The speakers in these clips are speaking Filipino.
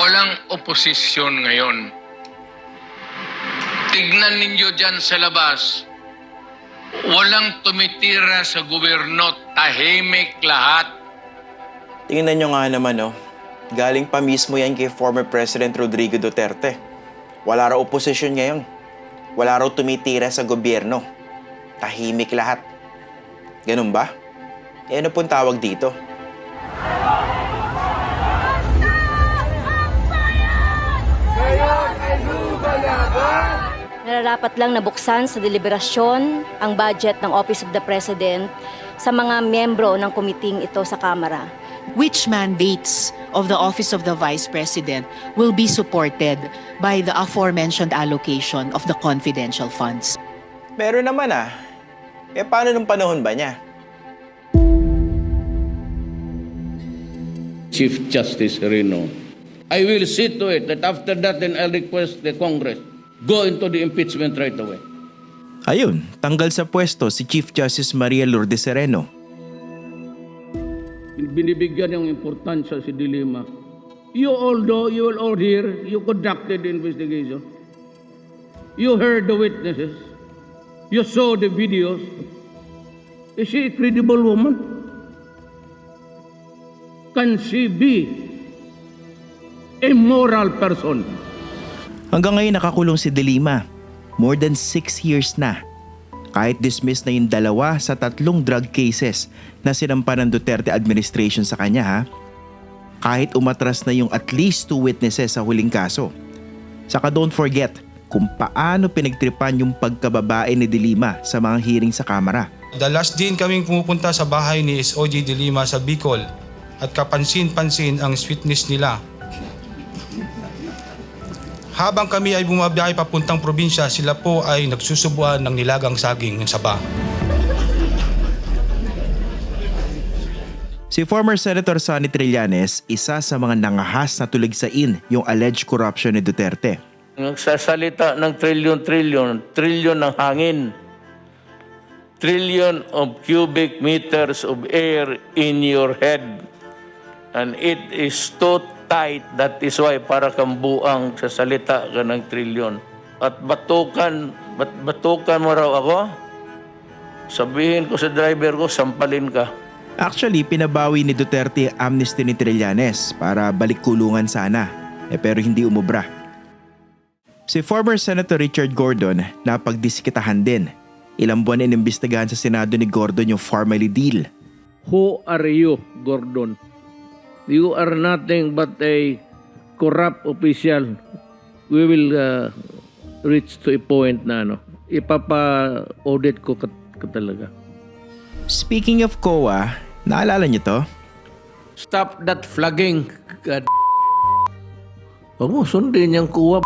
walang oposisyon ngayon. Tignan ninyo dyan sa labas. Walang tumitira sa gobyerno, tahimik lahat. Tingnan nyo nga naman, no? Galing pa mismo yan kay former President Rodrigo Duterte. Wala raw oposisyon ngayon. Wala raw tumitira sa gobyerno. Tahimik lahat. Ganun ba? Eh ano pong tawag dito? Nararapat lang nabuksan sa deliberasyon ang budget ng Office of the President sa mga miyembro ng komiting ito sa Kamara. which mandates of the Office of the Vice President will be supported by the aforementioned allocation of the confidential funds. Meron naman ah. Eh paano nung panahon ba niya? Chief Justice Reno. I will see to it that after that then I'll request the Congress go into the impeachment right away. Ayun, tanggal sa pwesto si Chief Justice Maria Lourdes Sereno. Binibigyan ng importansya si Dilima. You although you will all hear, you conducted the investigation. You heard the witnesses. You saw the videos. Is she a credible woman? Can she be a moral person? Hanggang ngayon nakakulong si Delima. More than 6 years na. Kahit dismiss na yung dalawa sa tatlong drug cases na sinampa ng Duterte administration sa kanya ha. Kahit umatras na yung at least two witnesses sa huling kaso. Saka don't forget kung paano pinagtripan yung pagkababae ni Delima sa mga hearing sa Kamara. Dalas din kaming pumupunta sa bahay ni SOG de Lima sa Bicol at kapansin-pansin ang sweetness nila. Habang kami ay bumabiyahe papuntang probinsya, sila po ay nagsusubuan ng nilagang saging ng saba. Si former Senator Sonny Trillanes, isa sa mga nangahas na tuligsain yung alleged corruption ni Duterte. Nagsasalita ng trillion-trillion, trillion ng hangin. Trillion of cubic meters of air in your head. And it is too tight. That is why para kang buang sa salita ka ng trillion. At batukan, bat, batukan mo raw ako? Sabihin ko sa driver ko, sampalin ka. Actually, pinabawi ni Duterte amnesty ni Trillanes para balik kulungan sana. Eh pero hindi umubra. Si former Senator Richard Gordon napagdiskitahan din. Ilang buwan inimbestigahan sa Senado ni Gordon yung formally deal. Who are you, Gordon? You are nothing but a corrupt official. We will uh, reach to a point na ano, ipapa-audit ko ka, ka talaga. Speaking of COA, naalala niyo to? Stop that flagging. God. Huwag mo sundin yung kuwa.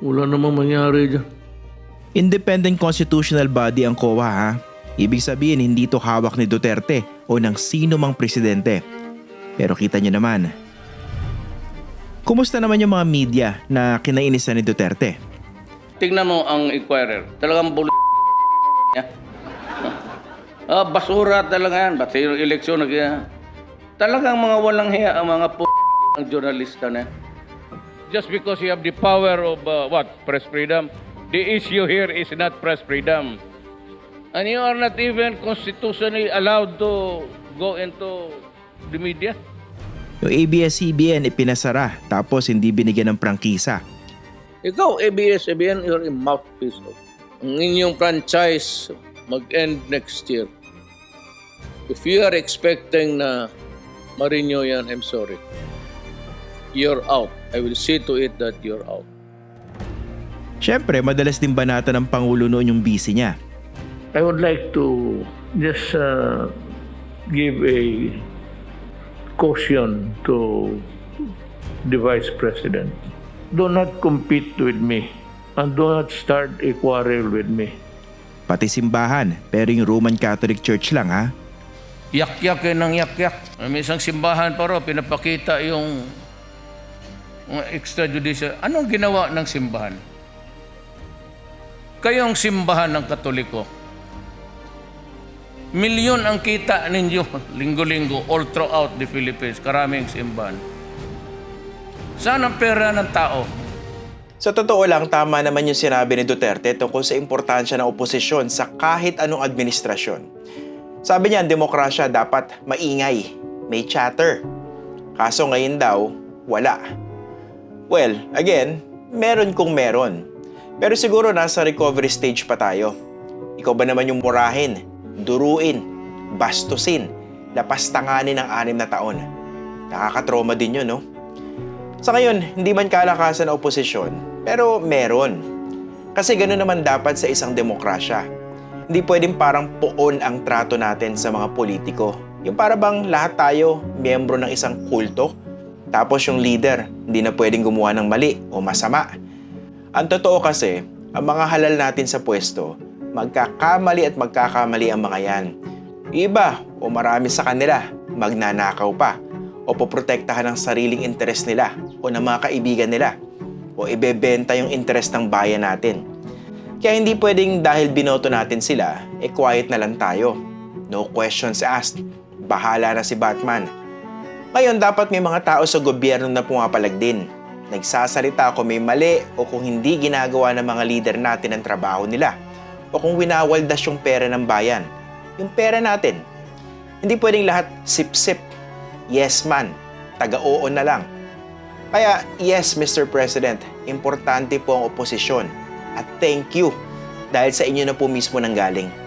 Wala namang mangyari dyan. Independent constitutional body ang COA ha. Ibig sabihin hindi to hawak ni Duterte o ng sino mang presidente. Pero kita nyo naman. Kumusta naman yung mga media na kinainisan ni Duterte? Tingnan mo ang inquirer. Talagang bul... niya. Ah, basura talaga yan. Ba't yung eleksyon na kaya? Talagang mga walang hiya ang mga p... ang journalista na. Just because you have the power of uh, what? Press freedom. The issue here is not press freedom. And you are not even constitutionally allowed to go into the media. Yung ABS-CBN ipinasara tapos hindi binigyan ng prangkisa. Ikaw, ABS-CBN, you're a mouthpiece. of- Ang inyong franchise mag-end next year. If you are expecting na ma-renew yan, I'm sorry. You're out. I will see to it that you're out. Siyempre, madalas din banata ng Pangulo noon yung busy niya. I would like to just uh, give a caution to the Vice President. Do not compete with me and do not start a quarrel with me. Pati simbahan, pero yung Roman Catholic Church lang ha. Yak-yak yun ng yak-yak. May isang simbahan pa ro, pinapakita yung mga extrajudicial. Anong ginawa ng simbahan? Kayong simbahan ng Katoliko, milyon ang kita ninyo linggo-linggo all throughout the Philippines, karaming simbahan. Saan ang pera ng tao? Sa totoo lang, tama naman yung sinabi ni Duterte tungkol sa importansya ng oposisyon sa kahit anong administrasyon. Sabi niya, ang demokrasya dapat maingay, may chatter. Kaso ngayon daw, wala. Well, again, meron kung meron. Pero siguro nasa recovery stage pa tayo. Ikaw ba naman yung murahin, duruin, bastusin, lapastanganin ng anim na taon? Nakakatroma din yun, no? Sa ngayon, hindi man kalakasan ng oposisyon, pero meron. Kasi ganoon naman dapat sa isang demokrasya. Hindi pwedeng parang poon ang trato natin sa mga politiko. Yung para bang lahat tayo miyembro ng isang kulto, tapos yung leader hindi na pwedeng gumawa ng mali o masama. Ang totoo kasi, ang mga halal natin sa pwesto, magkakamali at magkakamali ang mga yan. Iba o marami sa kanila, magnanakaw pa o poprotektahan ang sariling interes nila o ng mga kaibigan nila o ibebenta yung interes ng bayan natin. Kaya hindi pwedeng dahil binoto natin sila, eh quiet na lang tayo. No questions asked. Bahala na si Batman. Ngayon, dapat may mga tao sa gobyerno na pumapalag din. Nagsasalita kung may mali o kung hindi ginagawa ng mga leader natin ang trabaho nila o kung winawaldas yung pera ng bayan. Yung pera natin. Hindi pwedeng lahat sip-sip yes man, taga-oo na lang. Kaya yes, Mr. President, importante po ang oposisyon. At thank you dahil sa inyo na po mismo nang galing.